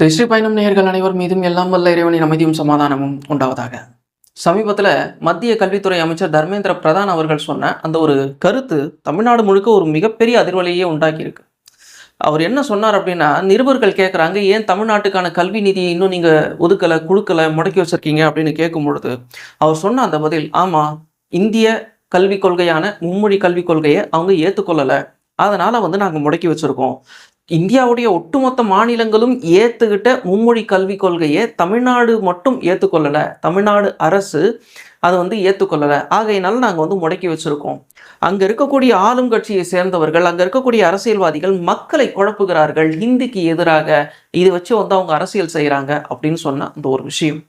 திருஷ்டி பயணம் நேயர்கள் அனைவர் மீதும் எல்லாம் வல்ல இறைவனின் அமைதியும் சமாதானமும் உண்டாவதாக. சமீபத்தில் மத்திய கல்வித்துறை அமைச்சர் தர்மேந்திர பிரதான் அவர்கள் சொன்ன அந்த ஒரு கருத்து தமிழ்நாடு முழுக்க ஒரு மிகப்பெரிய அதிர்வலையே உண்டாக்கியிருக்கு. அவர் என்ன சொன்னார் அப்படின்னா நிருபர்கள் கேட்குறாங்க ஏன் தமிழ்நாட்டுக்கான கல்வி நிதியை இன்னும் நீங்கள் ஒதுக்கலை குழுக்கலை முடக்கி வச்சிருக்கீங்க? அப்படின்னு கேட்கும் பொழுது அவர் சொன்ன அந்த பதில் ஆமாம் இந்திய கல்விக் கொள்கையான மும்மொழி கல்விக் கொள்கையை அவங்க ஏற்றுக்கொள்ளலை அதனால் வந்து நாங்கள் முடக்கி வச்சுருக்கோம். இந்தியாவுடைய ஒட்டுமொத்த மாநிலங்களும் ஏற்றுக்கிட்ட மும்மொழி கல்விக் கொள்கையை தமிழ்நாடு மட்டும் ஏற்றுக்கொள்ளலை தமிழ்நாடு அரசு அதை வந்து ஏற்றுக்கொள்ளலை ஆகையினால நாங்கள் வந்து முடக்கி வச்சுருக்கோம். அங்கே இருக்கக்கூடிய ஆளும் கட்சியை சேர்ந்தவர்கள் அங்கே இருக்கக்கூடிய அரசியல்வாதிகள் மக்களை குழப்புகிறார்கள். ஹிந்திக்கு எதிராக இதை வச்சு வந்து அவங்க அரசியல் செய்கிறாங்க அப்படின்னு சொன்ன அந்த ஒரு விஷயம்.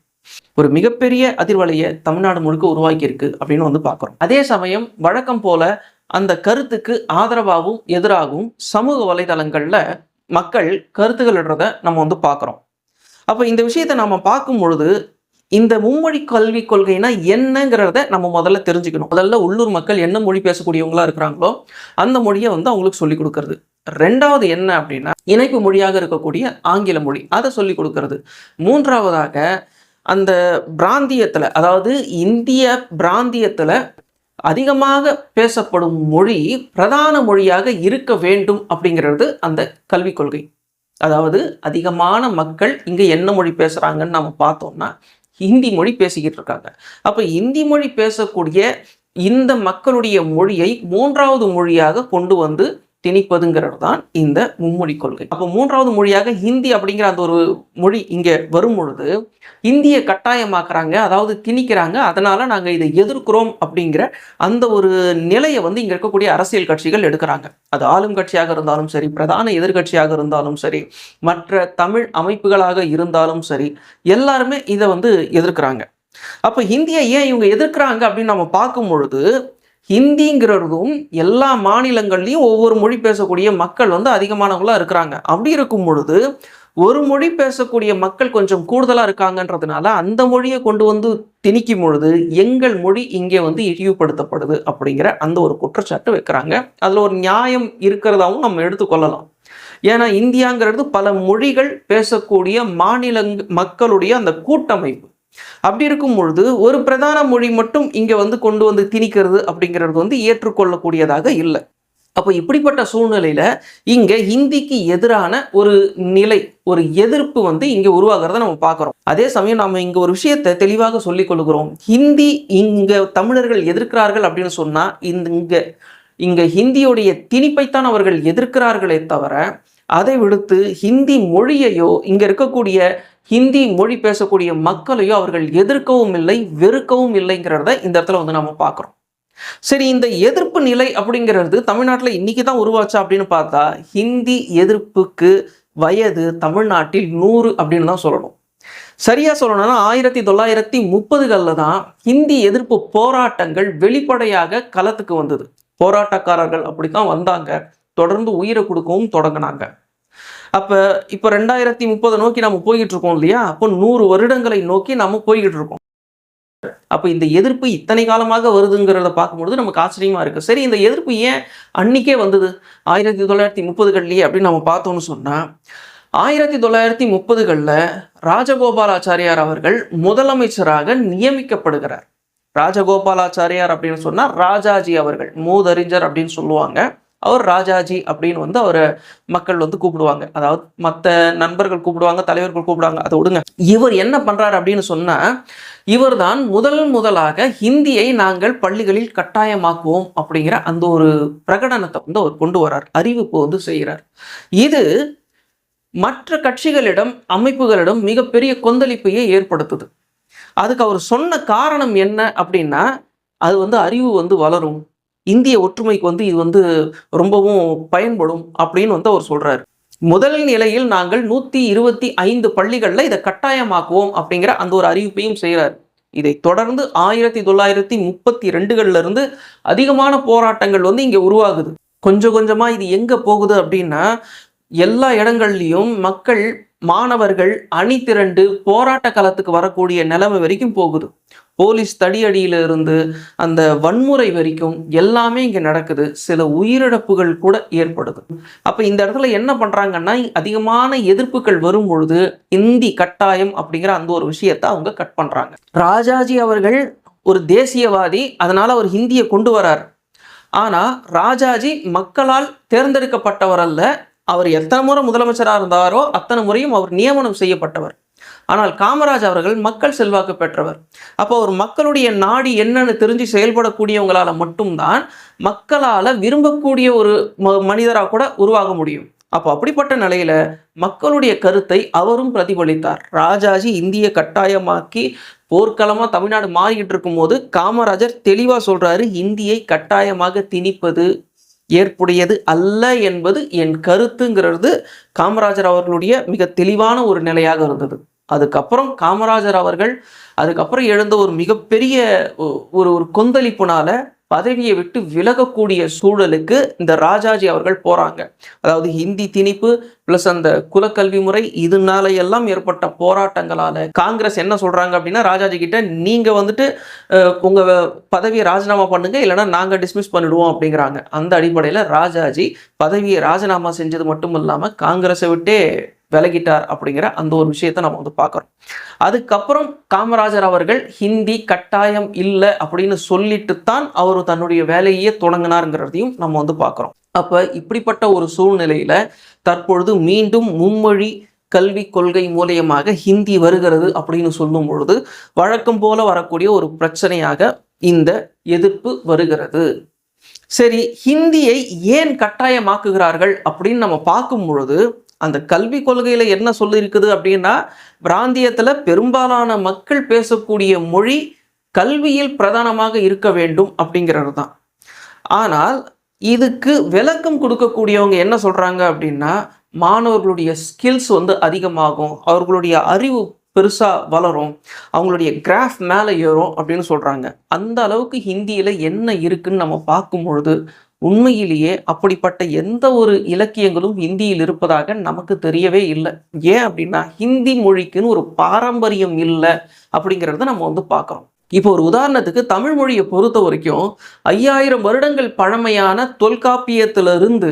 ஒரு மிகப்பெரிய அதிர்வலையை தமிழ்நாடு முழுக்க உருவாக்கியிருக்கு அப்படின்னு வந்து பார்க்குறோம் அதே சமயம் வழக்கம் போல அந்த கருத்துக்கு ஆதரவாகவும் எதிராகவும் சமூக வலைதளங்களில் மக்கள் கருத்துக்கள் இடுறத நம்ம வந்து பார்க்குறோம் அப்போ இந்த விஷயத்தை நம்ம பார்க்கும் பொழுது இந்த மும்மொழி கல்வி கொள்கைனா என்னங்கிறத நம்ம முதல்ல தெரிஞ்சுக்கணும். முதல்ல உள்ளூர் மக்கள் என்ன மொழி பேசக்கூடியவங்களா இருக்கிறாங்களோ அந்த மொழியை வந்து அவங்களுக்கு சொல்லிக் கொடுக்கறது. ரெண்டாவது என்ன அப்படின்னா இணைப்பு மொழியாக இருக்கக்கூடிய ஆங்கில மொழி. அதை சொல்லிக் கொடுக்கறது. மூன்றாவதாக அந்த பிராந்தியத்தில் அதாவது இந்திய பிராந்தியத்தில் அதிகமாக பேசப்படும் மொழி பிரதான மொழியாக இருக்க வேண்டும் அப்படிங்கிறது அந்த கல்விக் கொள்கை. அதாவது அதிகமான மக்கள் இங்கே என்ன மொழி பேசுகிறாங்கன்னு நம்ம பார்த்தோம்னா ஹிந்தி மொழி பேசிக்கிட்டு இருக்காங்க. அப்போ இந்தி மொழி பேசக்கூடிய இந்த மக்களுடைய மொழியை மூன்றாவது மொழியாக கொண்டு வந்து திணிப்பதுங்கிறது தான் இந்த மும்மொழி கொள்கை. அப்போ மூன்றாவது மொழியாக ஹிந்தி அப்படிங்கிற அந்த ஒரு மொழி இங்கே வரும் பொழுது இந்தியை கட்டாயமாக்குறாங்க அதாவது திணிக்கிறாங்க அதனால நாங்கள் இதை எதிர்க்கிறோம் அப்படிங்கிற அந்த ஒரு நிலையை வந்து இங்கே இருக்கக்கூடிய அரசியல் கட்சிகள் எடுக்கிறாங்க. அது ஆளும் கட்சியாக இருந்தாலும் சரி பிரதான எதிர்கட்சியாக இருந்தாலும் சரி மற்ற தமிழ் அமைப்புகளாக இருந்தாலும் சரி எல்லாருமே இதை வந்து எதிர்க்கிறாங்க. அப்போ ஹிந்தியை ஏன் இவங்க எதிர்க்கிறாங்க அப்படின்னு நம்ம பார்க்கும் பொழுது ஹிந்திங்கிறதும் எல்லா மாநிலங்கள்லையும் ஒவ்வொரு மொழி பேசக்கூடிய மக்கள் வந்து அதிகமானவங்களாக இருக்கிறாங்க. அப்படி இருக்கும் பொழுது ஒரு மொழி பேசக்கூடிய மக்கள் கொஞ்சம் கூடுதலாக இருக்காங்கன்றதுனால அந்த மொழியை கொண்டு வந்து திணிக்கும் பொழுது எங்கள் மொழி இங்கே வந்து இழிவுபடுத்தப்படுது அப்படிங்கிற அந்த ஒரு குற்றச்சாட்டு வைக்கிறாங்க. அதில் ஒரு நியாயம் இருக்கிறதாவும் நம்ம எடுத்துக்கொள்ளலாம் ஏன்னா இந்தியாங்கிறது பல மொழிகள் பேசக்கூடிய மாநிலங் மக்களுடைய அந்த கூட்டமைப்பு. அப்படி இருக்கும் பொழுது ஒரு பிரதான மொழி மட்டும் இங்கே வந்து கொண்டு வந்து திணிக்கிறது அப்படிங்கிறது வந்து ஏற்றுக்கொள்ளக்கூடியதாக இல்லை. அப்போ இப்படிப்பட்ட சூழ்நிலையில இங்கே ஹிந்திக்கு எதிரான ஒரு நிலை ஒரு எதிர்ப்பு வந்து இங்கே உருவாகிறத நம்ம பார்க்குறோம். அதே சமயம் நம்ம இங்கே ஒரு விஷயத்தை தெளிவாக சொல்லிக் கொள்கிறோம். ஹிந்தி இங்கே தமிழர்கள் எதிர்க்கிறார்கள் அப்படின்னு சொன்னால் இந்த இங்கே இங்கே ஹிந்தியுடைய திணிப்பைத்தான் அவர்கள் எதிர்க்கிறார்களே தவிர அதை விடுத்து ஹிந்தி மொழியையோ இங்கே இருக்கக்கூடிய ஹிந்தி மொழி பேசக்கூடிய மக்களையோ அவர்கள் எதிர்க்கவும் இல்லை வெறுக்கவும் இல்லைங்கிறத இந்த இடத்துல வந்து நம்ம பார்க்குறோம். சரி இந்த எதிர்ப்பு நிலை அப்படிங்கிறது தமிழ்நாட்டில் இன்னைக்கு தான் உருவாச்சா அப்படின்னு பார்த்தா ஹிந்தி எதிர்ப்புக்கு வயது தமிழ்நாட்டில் நூறு அப்படின்னு தான் சொல்லணும். சரியா சொல்லணும்னா ஆயிரத்தி தொள்ளாயிரத்தி முப்பதுகளில் தான் ஹிந்தி எதிர்ப்பு போராட்டங்கள் வெளிப்படையாக களத்துக்கு வந்தது. போராட்டக்காரர்கள் அப்படி தான் வந்தாங்க. தொடர்ந்து உயிரை கொடுக்கவும் தொடங்கினாங்க. அப்போ இப்போ ரெண்டாயிரத்தி முப்பதை நோக்கி நம்ம போய்கிட்டு இருக்கோம் இல்லையா? அப்போ நூறு வருடங்களை நோக்கி நம்ம போய்கிட்டு இருக்கோம் அப்போ இந்த எதிர்ப்பு இத்தனை காலமாக வருதுங்கிறத பார்க்கும்பொழுது நமக்கு ஆச்சரியமா இருக்கு. சரி இந்த எதிர்ப்பு ஏன் அன்னைக்கே வந்தது? ஆயிரத்தி தொள்ளாயிரத்தி முப்பதுகள்லயே அப்படின்னு நம்ம பார்த்தோம்னு சொன்னா ஆயிரத்தி தொள்ளாயிரத்தி முப்பதுகளில் ராஜகோபாலாச்சாரியார் அவர்கள் முதலமைச்சராக நியமிக்கப்படுகிறார். ராஜகோபாலாச்சாரியார் அப்படின்னு சொன்னால் ராஜாஜி அவர்கள் மூதறிஞர் அப்படின்னு சொல்லுவாங்க. அவர் ராஜாஜி அப்படின்னு வந்து அவரை மக்கள் வந்து கூப்பிடுவாங்க. அதாவது மற்ற நண்பர்கள் கூப்பிடுவாங்க தலைவர்கள் கூப்பிடுவாங்க. அதை விடுங்க. இவர் என்ன பண்றாரு அப்படின்னு சொன்னா இவர்தான் முதல் முதலாக ஹிந்தியை நாங்கள் பள்ளிகளில் கட்டாயமாக்குவோம் அப்படிங்கிற அந்த ஒரு பிரகடனத்தை வந்து அவர் கொண்டு வரார் அறிவிப்பு வந்து செய்கிறார். இது மற்ற கட்சிகளிடம் அமைப்புகளிடம் மிகப்பெரிய கொந்தளிப்பையே ஏற்படுத்துது. அதுக்கு அவர் சொன்ன காரணம் என்ன அப்படின்னா அது வந்து அறிவு வந்து வளரும். இந்திய ஒற்றுமைக்கு வந்து இது வந்து ரொம்பவும் பயன்படும் அப்படின்னு வந்து அவர் சொல்றாரு. முதல் நிலையில் நாங்கள் நூத்தி இருபத்தி ஐந்து பள்ளிகளில் இதை கட்டாயமாக்குவோம் அப்படிங்கிற அந்த ஒரு அறிவிப்பையும் செய்கிறார் இதை தொடர்ந்து ஆயிரத்தி தொள்ளாயிரத்தி முப்பத்தி ரெண்டுகள்ல இருந்து அதிகமான போராட்டங்கள் வந்து இங்க உருவாகுது. கொஞ்சம் கொஞ்சமா இது எங்க போகுது அப்படின்னா எல்லா இடங்கள்லையும் மக்கள் மாணவர்கள் அணி திரண்டு போராட்ட களத்துக்கு வரக்கூடிய நிலைமை வரைக்கும் போகுது. போலீஸ் தடியடியில இருந்து அந்த வன்முறை வரைக்கும் எல்லாமே இங்க நடக்குது. சில உயிரிழப்புகள் கூட ஏற்படுது. அப்ப இந்த இடத்துல என்ன பண்றாங்கன்னா அதிகமான எதிர்ப்புகள் வரும் பொழுது இந்தி கட்டாயம் அப்படிங்கிற அந்த ஒரு விஷயத்தை அவங்க கட் பண்றாங்க. ராஜாஜி அவர்கள் ஒரு தேசியவாதி அதனால அவர் ஹிந்தியை கொண்டு வரார். ஆனா ராஜாஜி மக்களால் தேர்ந்தெடுக்கப்பட்டவர் அல்ல அவர் எத்தனை முறை முதலமைச்சராக இருந்தாரோ அத்தனை முறையும் அவர் நியமனம் செய்யப்பட்டவர். ஆனால் காமராஜ் அவர்கள் மக்கள் செல்வாக்கு பெற்றவர். அப்போ ஒரு மக்களுடைய நாடி என்னன்னு தெரிஞ்சு செயல்படக்கூடியவங்களால மட்டும்தான் மக்களால விரும்பக்கூடிய ஒரு ம- கூட உருவாக முடியும். அப்போ அப்படிப்பட்ட நிலையில மக்களுடைய கருத்தை அவரும் பிரதிபலித்தார். ராஜாஜி இந்திய கட்டாயமாக்கி போர்க்களமா தமிழ்நாடு மாறிக்கிட்டு இருக்கும்போது காமராஜர் தெளிவா சொல்றாரு இந்தியை கட்டாயமாக திணிப்பது ஏற்புடையது அல்ல என்பது என் கருத்துங்கிறது காமராஜர் அவர்களுடைய மிக தெளிவான ஒரு நிலையாக இருந்தது. அதுக்கப்புறம் காமராஜர் அவர்கள் அதுக்கப்புறம் எழுந்த ஒரு மிகப்பெரிய ஒ- ஒரு ஒரு கொந்தளிப்புனால பதவியை விட்டு விலகக்கூடிய சூழலுக்கு இந்த ராஜாஜி அவர்கள் போறாங்க. அதாவது ஹிந்தி திணிப்பு பிளஸ் அந்த குலக்கல்வி முறை இதனால எல்லாம் ஏற்பட்ட போராட்டங்களால காங்கிரஸ் என்ன சொல்றாங்க அப்படின்னா ராஜாஜி கிட்ட நீங்க வந்துட்டு உங்க பதவியை ராஜினாமா பண்ணுங்க இல்லைன்னா நாங்க டிஸ்மிஸ் பண்ணிடுவோம் அப்படிங்கிறாங்க. அந்த அடிப்படையில ராஜாஜி பதவியை ராஜினாமா செஞ்சது மட்டும் இல்லாம காங்கிரஸை விட்டே விலகிட்டார் அப்படிங்கிற அந்த ஒரு விஷயத்தை நம்ம வந்து பார்க்குறோம். அதுக்கப்புறம் காமராஜர் அவர்கள் ஹிந்தி கட்டாயம் இல்லை அப்படின்னு சொல்லிட்டு தான் அவர் தன்னுடைய வேலையே தொடங்கினாருங்கிறதையும் நம்ம வந்து பார்க்குறோம். அப்போ இப்படிப்பட்ட ஒரு சூழ்நிலையில தற்பொழுது மீண்டும் மும்மொழி கல்வி கொள்கை மூலியமாக ஹிந்தி வருகிறது அப்படின்னு சொல்லும் பொழுது வழக்கம் போல வரக்கூடிய ஒரு பிரச்சனையாக இந்த எதிர்ப்பு வருகிறது. சரி ஹிந்தியை ஏன் கட்டாயமாக்குகிறார்கள் அப்படின்னு நம்ம பார்க்கும் பொழுது அந்த கல்வி கொள்கையில் என்ன சொல்லியிருக்குது அப்படின்னா பிராந்தியத்தில் பெரும்பாலான மக்கள் பேசக்கூடிய மொழி கல்வியில் பிரதானமாக இருக்க வேண்டும் அப்படிங்கிறது தான். ஆனால் இதுக்கு விளக்கம் கொடுக்கக்கூடியவங்க என்ன சொல்கிறாங்க அப்படின்னா மாணவர்களுடைய ஸ்கில்ஸ் வந்து அதிகமாகும் அவர்களுடைய அறிவு பெருசாக வளரும் அவங்களுடைய கிராஃப் மேலே ஏறும் அப்படின்னு சொல்கிறாங்க அந்த அளவுக்கு ஹிந்தியில் என்ன இருக்குன்னு நம்ம பார்க்கும் பொழுது உண்மையிலேயே அப்படிப்பட்ட எந்த ஒரு இலக்கியங்களும் ஹிந்தியில் இருப்பதாக நமக்கு தெரியவே இல்லை. ஏன் அப்படின்னா ஹிந்தி மொழிக்குன்னு ஒரு பாரம்பரியம் இல்லை அப்படிங்கிறத நம்ம வந்து பார்க்குறோம். இப்போ ஒரு உதாரணத்துக்கு தமிழ் மொழியை பொறுத்த வரைக்கும் ஐயாயிரம் வருடங்கள் பழமையான தொல்காப்பியத்திலிருந்து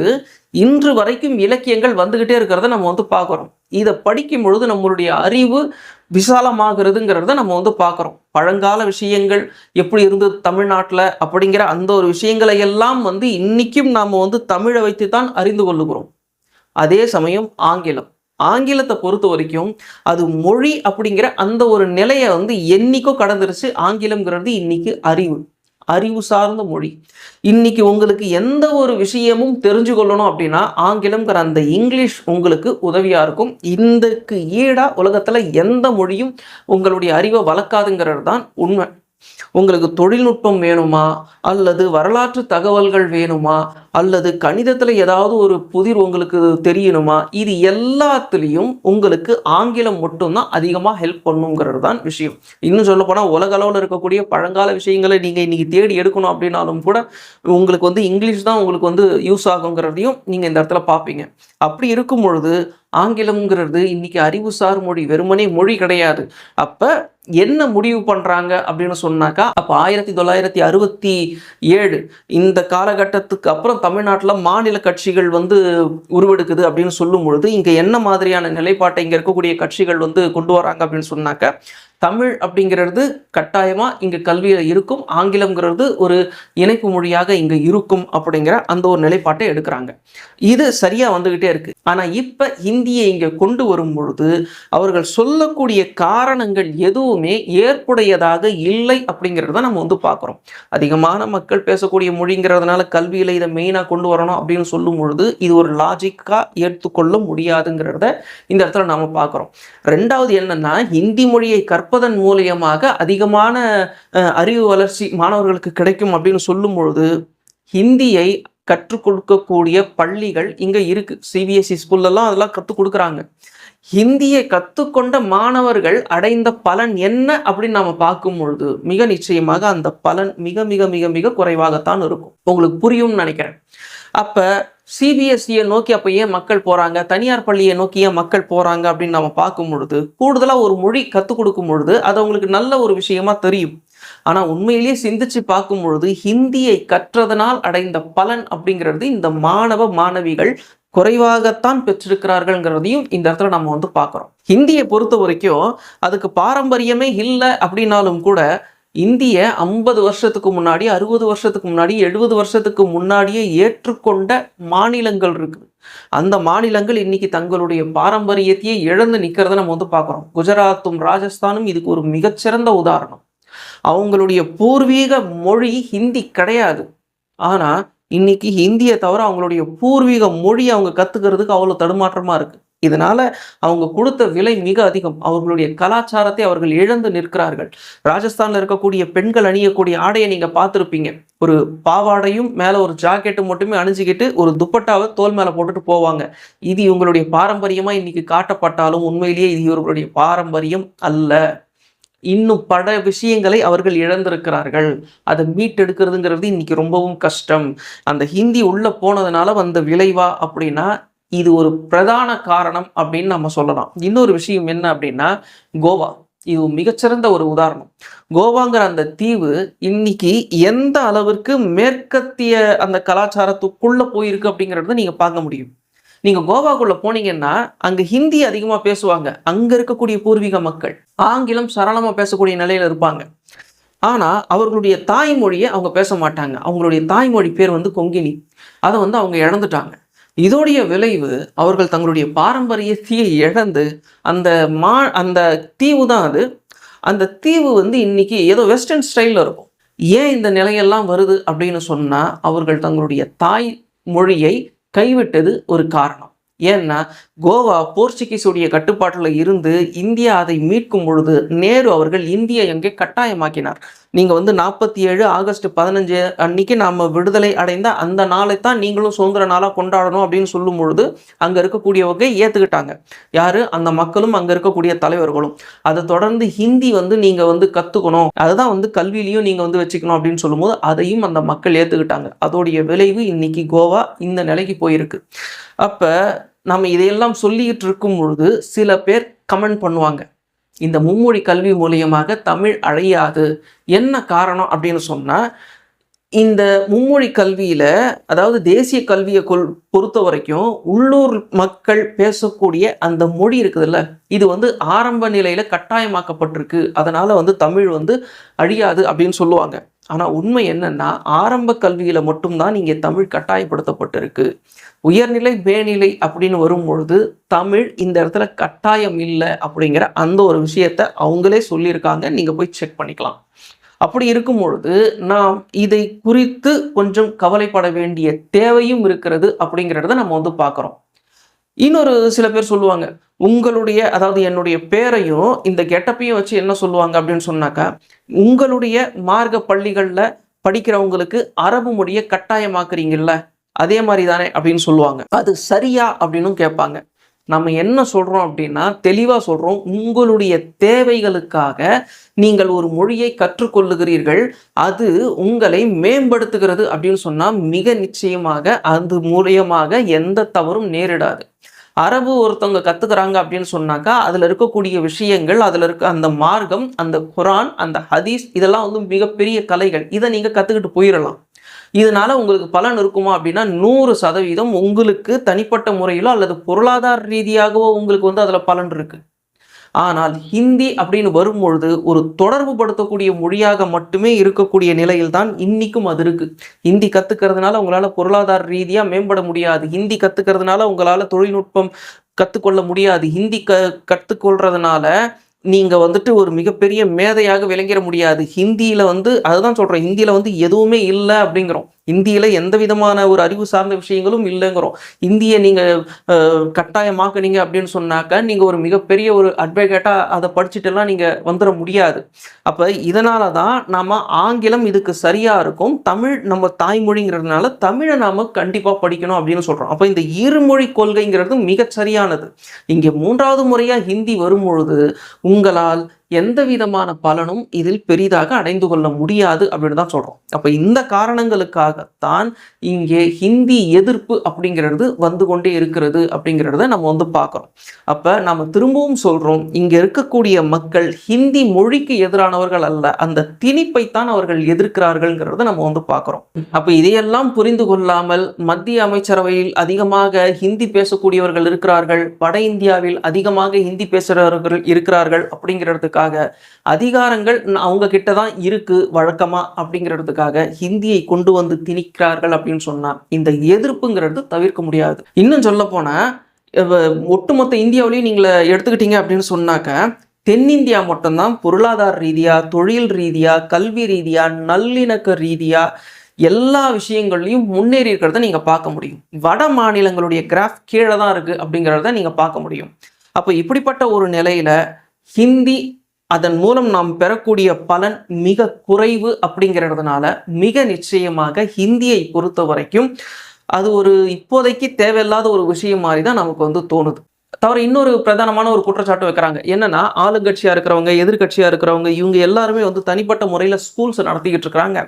இன்று வரைக்கும் இலக்கியங்கள் வந்துகிட்டே இருக்கிறத நம்ம வந்து பார்க்குறோம். இதை படிக்கும் பொழுது நம்மளுடைய அறிவு விசாலமாகிறதுங்கிறத நம்ம வந்து பார்க்குறோம். பழங்கால விஷயங்கள் எப்படி இருந்தது தமிழ்நாட்டில் அப்படிங்கிற அந்த ஒரு விஷயங்களை எல்லாம் வந்து இன்னைக்கும் நாம் வந்து தமிழை வைத்து தான் அறிந்து கொள்ளுகிறோம். அதே சமயம் ஆங்கிலம். ஆங்கிலத்தை பொறுத்த வரைக்கும் அது மொழி அப்படிங்கிற அந்த ஒரு நிலையை வந்து என்னைக்கோ கடந்துருச்சு. ஆங்கிலம்ங்கிறது இன்னைக்கு அறிவு. அறிவு சார்ந்த மொழி. இன்னைக்கு உங்களுக்கு எந்த ஒரு விஷயமும் தெரிஞ்சு கொள்ளணும் அப்படின்னா ஆங்கிலம்ங்கிற அந்த இங்கிலீஷ் உங்களுக்கு உதவியா இருக்கும். இந்தக்கு ஈடா உலகத்துல எந்த மொழியும் உங்களுடைய அறிவை வளர்க்காதுங்கிறது தான் உண்மை. உங்களுக்கு தொழில்நுட்பம் வேணுமா? அல்லது வரலாற்று தகவல்கள் வேணுமா? அல்லது கணிதத்தில் ஏதாவது ஒரு புதிர் உங்களுக்கு தெரியணுமா? இது எல்லாத்துலேயும் உங்களுக்கு ஆங்கிலம் மட்டும்தான் அதிகமாக ஹெல்ப் பண்ணுங்கிறது தான் விஷயம். இன்னும் சொல்ல போனால் இருக்கக்கூடிய பழங்கால விஷயங்களை நீங்கள் இன்றைக்கி தேடி எடுக்கணும் அப்படின்னாலும் கூட உங்களுக்கு வந்து இங்கிலீஷ் தான் உங்களுக்கு வந்து யூஸ் ஆகுங்கிறதையும் நீங்கள் இந்த இடத்துல பார்ப்பீங்க. அப்படி இருக்கும் பொழுது ஆங்கிலம்ங்கிறது இன்னைக்கு அறிவுசார் மொழி வெறுமனே மொழி கிடையாது. அப்போ என்ன முடிவு பண்ணுறாங்க அப்படின்னு சொன்னாக்கா அப்போ ஆயிரத்தி தொள்ளாயிரத்தி அறுபத்தி ஏழு இந்த காலகட்டத்துக்கு அப்புறம் தமிழ்நாட்டில் மாநில கட்சிகள் வந்து உருவெடுக்குது அப்படின்னு சொல்லும் பொழுது இங்கே என்ன மாதிரியான நிலைப்பாட்டை இங்கே இருக்கக்கூடிய கட்சிகள் வந்து கொண்டு வராங்க அப்படின்னு சொன்னாக்க தமிழ் அப்படிங்கிறது கட்டாயமாக இங்கே கல்வியில் இருக்கும். ஆங்கிலம்ங்கிறது ஒரு இணைப்பு மொழியாக இங்கே இருக்கும் அப்படிங்கிற அந்த ஒரு நிலைப்பாட்டை எடுக்கிறாங்க. இது சரியாக வந்துக்கிட்டே இருக்கு. ஆனால் இப்போ ஹிந்தியை இங்கே கொண்டு வரும் பொழுது அவர்கள் சொல்லக்கூடிய காரணங்கள் எதுவுமே ஏற்புடையதாக இல்லை அப்படிங்கிறத நம்ம வந்து பார்க்குறோம். அதிகமான மக்கள் பேசக்கூடிய மொழிங்கிறதுனால கல்வியில் இதை மெயினாக கொண்டு வரணும் அப்படின்னு சொல்லும் பொழுது இது ஒரு லாஜிக்காக ஏற்றுக்கொள்ள முடியாதுங்கிறத இந்த இடத்துல நாம பார்க்குறோம். ரெண்டாவது என்னன்னா ஹிந்தி மொழியை கற்பதன் மூலியமாக அதிகமான அறிவு வளர்ச்சி மாணவர்களுக்கு கிடைக்கும் அப்படின்னு சொல்லும் பொழுது ஹிந்தியை கற்றுக் கொடுக்கக்கூடிய பள்ளிகள் இங்கே இருக்கு. சிபிஎஸ்சி ஸ்கூல்லலாம் அதெல்லாம் கற்றுக் கொடுக்குறாங்க. ஹிந்தியை கற்றுக்கொண்ட மாணவர்கள் அடைந்த பலன் என்ன அப்படின்னு நாம் பார்க்கும் பொழுது மிக நிச்சயமாக அந்த பலன் மிக மிக மிக மிக குறைவாகத்தான் இருக்கும். உங்களுக்கு புரியும்னு நினைக்கிறேன். அப்போ சிபிஎஸ்சியை நோக்கி அப்போ ஏன் மக்கள் போகிறாங்க தனியார் பள்ளியை நோக்கி ஏன் மக்கள் போகிறாங்க அப்படின்னு நம்ம பார்க்கும் பொழுது கூடுதலாக ஒரு மொழி கற்றுக் கொடுக்கும் பொழுது அது அவங்களுக்கு நல்ல ஒரு விஷயமா தெரியும். ஆனால் உண்மையிலேயே சிந்திச்சு பார்க்கும் பொழுது ஹிந்தியை கற்றதனால் அடைந்த பலன் அப்படிங்கிறது இந்த மாணவ மாணவிகள் குறைவாகத்தான் பெற்றிருக்கிறார்கள்ங்கிறதையும் இந்த இடத்துல நம்ம வந்து பார்க்குறோம். ஹிந்தியை பொறுத்த வரைக்கும் அதுக்கு பாரம்பரியமே இல்லை அப்படின்னாலும் கூட இந்திய ஐம்பது வருஷத்துக்கு முன்னாடி அறுபது வருஷத்துக்கு முன்னாடி எழுபது வருஷத்துக்கு முன்னாடியே ஏற்றுக்கொண்ட மாநிலங்கள் இருக்குது. அந்த மாநிலங்கள் இன்னைக்கு தங்களுடைய பாரம்பரியத்தையே இழந்து நிற்கிறத நம்ம வந்து பார்க்குறோம். குஜராத்தும் ராஜஸ்தானும் இதுக்கு ஒரு மிகச்சிறந்த உதாரணம். அவங்களுடைய பூர்வீக மொழி ஹிந்தி கிடையாது. ஆனா இன்னைக்கு ஹிந்தியை தவிர அவங்களுடைய பூர்வீக மொழி அவங்க கத்துக்கிறதுக்கு அவ்வளோ தடுமாற்றமா இருக்கு. இதனால அவங்க கொடுத்த விலை மிக அதிகம். அவர்களுடைய கலாச்சாரத்தை அவர்கள் இழந்து நிற்கிறார்கள். ராஜஸ்தான்ல இருக்கக்கூடிய பெண்கள் அணியக்கூடிய ஆடையை நீங்க பார்த்துருப்பீங்க. ஒரு பாவாடையும் மேல ஒரு ஜாக்கெட்டு மட்டுமே அணிஞ்சுக்கிட்டு ஒரு துப்பட்டாவை தோல் மேல போட்டுட்டு போவாங்க. இது இவங்களுடைய பாரம்பரியமா இன்னைக்கு காட்டப்பட்டாலும் உண்மையிலேயே இது இவர்களுடைய பாரம்பரியம் அல்ல. இன்னும் பல விஷயங்களை அவர்கள் இழந்திருக்கிறார்கள். அதை மீட்டெடுக்கிறதுங்கிறது இன்னைக்கு ரொம்பவும் கஷ்டம். அந்த ஹிந்தி உள்ள போனதுனால வந்த விளைவா அப்படின்னா இது ஒரு பிரதான காரணம் அப்படின்னு நம்ம சொல்லலாம். இன்னொரு விஷயம் என்ன அப்படின்னா கோவா. இது மிகச்சிறந்த ஒரு உதாரணம். கோவாங்கிற அந்த தீவு இன்னைக்கு எந்த அளவிற்கு மேற்கத்திய அந்த கலாச்சாரத்துக்குள்ள போயிருக்கு அப்படிங்கறத நீங்க பார்க்க முடியும். நீங்க கோவாக்குள்ள போனீங்கன்னா அங்க ஹிந்தி அதிகமா பேசுவாங்க. அங்க இருக்கக்கூடிய பூர்வீக மக்கள். ஆங்கிலம் சரளமா பேசக்கூடிய நிலையில இருப்பாங்க. ஆனா அவர்களுடைய தாய்மொழியை அவங்க பேச மாட்டாங்க. அவங்களுடைய தாய்மொழி பேர் வந்து கொங்கினி. அதை வந்து அவங்க இழந்துட்டாங்க. இதோடைய விளைவு அவர்கள் தங்களுடைய பாரம்பரியத்தையே இழந்து அந்த மா அந்த தீவு தான் அது. அந்த தீவு வந்து இன்னைக்கு ஏதோ வெஸ்டர்ன் ஸ்டைலில் இருக்கும். ஏன் இந்த நிலையெல்லாம் வருது அப்படின்னு சொன்னால் அவர்கள் தங்களுடைய தாய் மொழியை கைவிட்டது ஒரு காரணம். ஏன்னா கோவா போர்ச்சுகீஸுடைய கட்டுப்பாட்டில் இருந்து இந்தியா அதை மீட்கும் பொழுது நேரு அவர்கள் இந்தியா எங்கே கட்டாயமாக்கினார். நீங்கள் வந்து நாற்பத்தி ஏழு ஆகஸ்ட் பதினஞ்சு அன்னைக்கு நாம் விடுதலை அடைந்த அந்த நாளை தான் நீங்களும் சுதந்திர நாளாக கொண்டாடணும் அப்படின்னு சொல்லும் பொழுது அங்கே இருக்கக்கூடியவங்க ஏற்றுக்கிட்டாங்க யாரு? அந்த மக்களும் அங்கே இருக்கக்கூடிய தலைவர்களும். அதை தொடர்ந்து ஹிந்தி வந்து நீங்கள் வந்து கற்றுக்கணும் அதுதான் வந்து கல்வியிலையும் நீங்கள் வந்து வச்சுக்கணும் அப்படின்னு சொல்லும்போது அதையும் அந்த மக்கள் ஏற்றுக்கிட்டாங்க அதோடைய விளைவு இன்னைக்கு கோவா இந்த நிலைக்கு போயிருக்கு. அப்போ நம்ம இதையெல்லாம் சொல்லிக்கிட்டு இருக்கும் பொழுது சில பேர் கமெண்ட் பண்ணுவாங்க. இந்த மும்மொழி கல்வி மூலியமாக தமிழ் அழியாது. என்ன காரணம் அப்படின்னு சொன்னால் இந்த மும்மொழி கல்வியில் அதாவது தேசிய கல்வியை கொள் பொறுத்த வரைக்கும் உள்ளூர் மக்கள் பேசக்கூடிய அந்த மொழி இருக்குதுல்ல இது வந்து ஆரம்ப நிலையில் கட்டாயமாக்கப்பட்டிருக்கு. அதனால் வந்து தமிழ் வந்து அழியாது அப்படின்னு சொல்லுவாங்க. ஆனால் உண்மை என்னன்னா ஆரம்ப கல்வியில் மட்டும்தான் இங்கே தமிழ் கட்டாயப்படுத்தப்பட்டிருக்கு. உயர்நிலை மேல்நிலை அப்படின்னு வரும்பொழுது தமிழ் இந்த இடத்துல கட்டாயம் இல்லை அப்படிங்கிற அந்த ஒரு விஷயத்த அவங்களே சொல்லியிருக்காங்க. நீங்கள் போய் செக் பண்ணிக்கலாம். அப்படி இருக்கும் பொழுது நாம் இதை குறித்து கொஞ்சம் கவலைப்பட வேண்டிய தேவையும் இருக்கிறது அப்படிங்கிறத நம்ம வந்து பார்க்குறோம். இன்னொரு சில பேர் சொல்லுவாங்க உங்களுடைய அதாவது என்னுடைய பேரையும் இந்த கெட்டப்பையும் வச்சு என்ன சொல்லுவாங்க அப்படின்னு சொன்னாக்கா உங்களுடைய மார்க்க பள்ளிகளில் படிக்கிறவங்களுக்கு அரபு மொழியை கட்டாயமாக்குறீங்கல்ல அதே மாதிரி தானே? அப்படின்னு சொல்லுவாங்க. அது சரியா அப்படின்னும் கேட்பாங்க. நம்ம என்ன சொல்றோம் அப்படின்னா தெளிவா சொல்றோம் உங்களுடைய தேவைகளுக்காக நீங்கள் ஒரு மொழியை கற்றுக்கொள்ளுகிறீர்கள் அது உங்களை மேம்படுத்துகிறது அப்படின்னு சொன்னா மிக நிச்சயமாக அது மூலியமாக எந்த தவறும் நேரிடாது. அரபு ஒருத்தவங்க கத்துக்கிறாங்க அப்படின்னு சொன்னாக்கா அதுல இருக்கக்கூடிய விஷயங்கள் அதுல இருக்க அந்த மார்க்கம் அந்த குரான் அந்த ஹதீஸ் இதெல்லாம் வந்து மிகப்பெரிய கலைகள். இதை நீங்க கத்துக்கிட்டு போயிடலாம் இதனால் உங்களுக்கு பலன் இருக்குமா அப்படின்னா நூறு சதவீதம் உங்களுக்கு தனிப்பட்ட முறையிலோ அல்லது பொருளாதார ரீதியாகவோ உங்களுக்கு வந்து அதில் பலன் இருக்குது ஆனால் ஹிந்தி அப்படின்னு வரும்பொழுது ஒரு தொடர்பு படுத்தக்கூடிய மொழியாக மட்டுமே இருக்கக்கூடிய நிலையில் தான் இன்னைக்கும் அது இருக்கு. ஹிந்தி கத்துக்கிறதுனால உங்களால பொருளாதார ரீதியாக மேம்பட முடியாது. ஹிந்தி கத்துக்கிறதுனால உங்களால தொழில்நுட்பம் கற்றுக்கொள்ள முடியாது. ஹிந்தி க கற்றுக்கொள்றதுனால நீங்கள் வந்துட்டு ஒரு மிகப்பெரிய மேதையாக விளங்கிட முடியாது. ஹிந்தியில் வந்து அதுதான் சொல்கிறோம் ஹிந்தியில் வந்து எதுவுமே இல்லை அப்படிங்கிறோம். இந்தியில எந்த விதமான ஒரு அறிவு சார்ந்த விஷயங்களும் இல்லைங்கிறோம். இந்தியை நீங்க கட்டாயமாக்குனீங்க அப்படின்னு சொன்னாக்க நீங்க ஒரு மிகப்பெரிய ஒரு அட்வொகேட்டா அதை படிச்சுட்டுலாம் நீங்க வந்துட முடியாது. அப்ப இதனால தான் நாம ஆங்கிலம் இதுக்கு சரியா இருக்கும். தமிழ் நம்ம தாய்மொழிங்கிறதுனால தமிழை நாம கண்டிப்பா படிக்கணும் அப்படின்னு சொல்றோம். அப்ப இந்த இருமொழி கொள்கைங்கிறது மிக சரியானது இங்கே மூன்றாவது முறையா ஹிந்தி வரும்பொழுது உங்களால் எந்த விதமான பலனும் இதில் பெரிதாக அடைந்து கொள்ள முடியாது அப்படின்னு தான் சொல்கிறோம் அப்போ இந்த காரணங்களுக்காகத்தான் இங்கே ஹிந்தி எதிர்ப்பு அப்படிங்கிறது வந்து கொண்டே இருக்கிறது அப்படிங்கிறத நம்ம வந்து பார்க்குறோம். அப்போ நம்ம திரும்பவும் சொல்கிறோம் இங்கே இருக்கக்கூடிய மக்கள் ஹிந்தி மொழிக்கு எதிரானவர்கள் அல்ல அந்த திணிப்பைத்தான் அவர்கள் எதிர்க்கிறார்கள்ங்கிறத நம்ம வந்து பார்க்குறோம். அப்போ இதையெல்லாம் புரிந்து கொள்ளாமல் மத்திய அமைச்சரவையில் அதிகமாக ஹிந்தி பேசக்கூடியவர்கள் இருக்கிறார்கள் வட இந்தியாவில் அதிகமாக ஹிந்தி பேசுகிறவர்கள் இருக்கிறார்கள் அப்படிங்கிறதுக்காக அதிகாரங்கள் அவங்க கிட்ட தான் இருக்கு வழக்கமா அப்படிங்கிறதுக்காக ஹிந்தியை கொண்டு வந்து திணிக்கிறார்கள் அப்படின்னு சொன்னா இந்த எதிர்ப்புங்கிறது தவிர்க்க முடியாது. இன்னும் சொல்ல போனா ஒட்டுமொத்த இந்தியாவிலையும் நீங்கள எடுத்துக்கிட்டீங்க அப்படின்னு சொன்னாக்க தென்னிந்தியா மட்டும்தான் பொருளாதார ரீதியா தொழில் ரீதியா கல்வி ரீதியா நல்லிணக்க ரீதியா எல்லா விஷயங்கள்லையும் முன்னேறி இருக்கிறத நீங்க பார்க்க முடியும். வட மாநிலங்களுடைய கிராஃப் கீழே தான் இருக்கு அப்படிங்கிறத நீங்க பார்க்க முடியும். அப்போ இப்படிப்பட்ட ஒரு நிலையில ஹிந்தி அதன் மூலம் நாம் பெறக்கூடிய பலன் மிக குறைவு அப்படிங்கிறதுனால மிக நிச்சயமாக ஹிந்தியை பொறுத்த வரைக்கும் அது ஒரு இப்போதைக்கு தேவையில்லாத ஒரு விஷயம் மாதிரி தான் நமக்கு வந்து தோணுது. தவிர இன்னொரு பிரதானமான ஒரு குற்றச்சாட்டு வைக்கிறாங்க. என்னன்னா ஆளுங்கட்சியாக இருக்கிறவங்க எதிர்கட்சியாக இருக்கிறவங்க இவங்க எல்லாருமே வந்து தனிப்பட்ட முறையில் ஸ்கூல்ஸ் நடத்திக்கிட்டு இருக்கிறாங்க.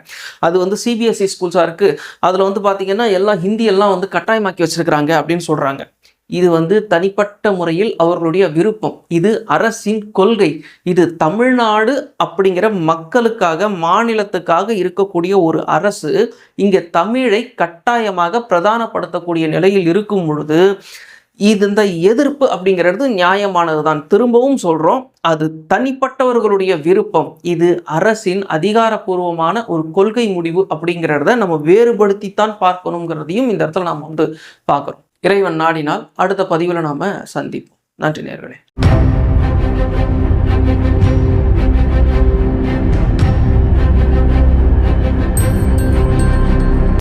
அது வந்து சிபிஎஸ்சி ஸ்கூல்ஸாக இருக்குது அதில் வந்து பார்த்தீங்கன்னா எல்லாம் ஹிந்தி எல்லாம் வந்து கட்டாயமாக்கி வச்சிருக்கிறாங்க அப்படின்னு சொல்கிறாங்க இது வந்து தனிப்பட்ட முறையில் அவர்களுடைய விருப்பம். இது அரசின் கொள்கை. இது தமிழ்நாடு அப்படிங்கிற மக்களுக்காக மாநிலத்துக்காக இருக்கக்கூடிய ஒரு அரசு இங்கே தமிழை கட்டாயமாக பிரதானப்படுத்தக்கூடிய நிலையில் இருக்கும் பொழுது இது இந்த எதிர்ப்பு அப்படிங்கிறது நியாயமானது தான் திரும்பவும் சொல்கிறோம் அது தனிப்பட்டவர்களுடைய விருப்பம். இது அரசின் அதிகாரப்பூர்வமான ஒரு கொள்கை முடிவு அப்படிங்கிறத நம்ம வேறுபடுத்தித்தான் பார்க்கணுங்கிறதையும் இந்த இடத்துல நாம் வந்து பார்க்குறோம். இறைவன் நாடினால் அடுத்த பதிவில் நாம சந்திப்போம். நன்றி நேர்களே.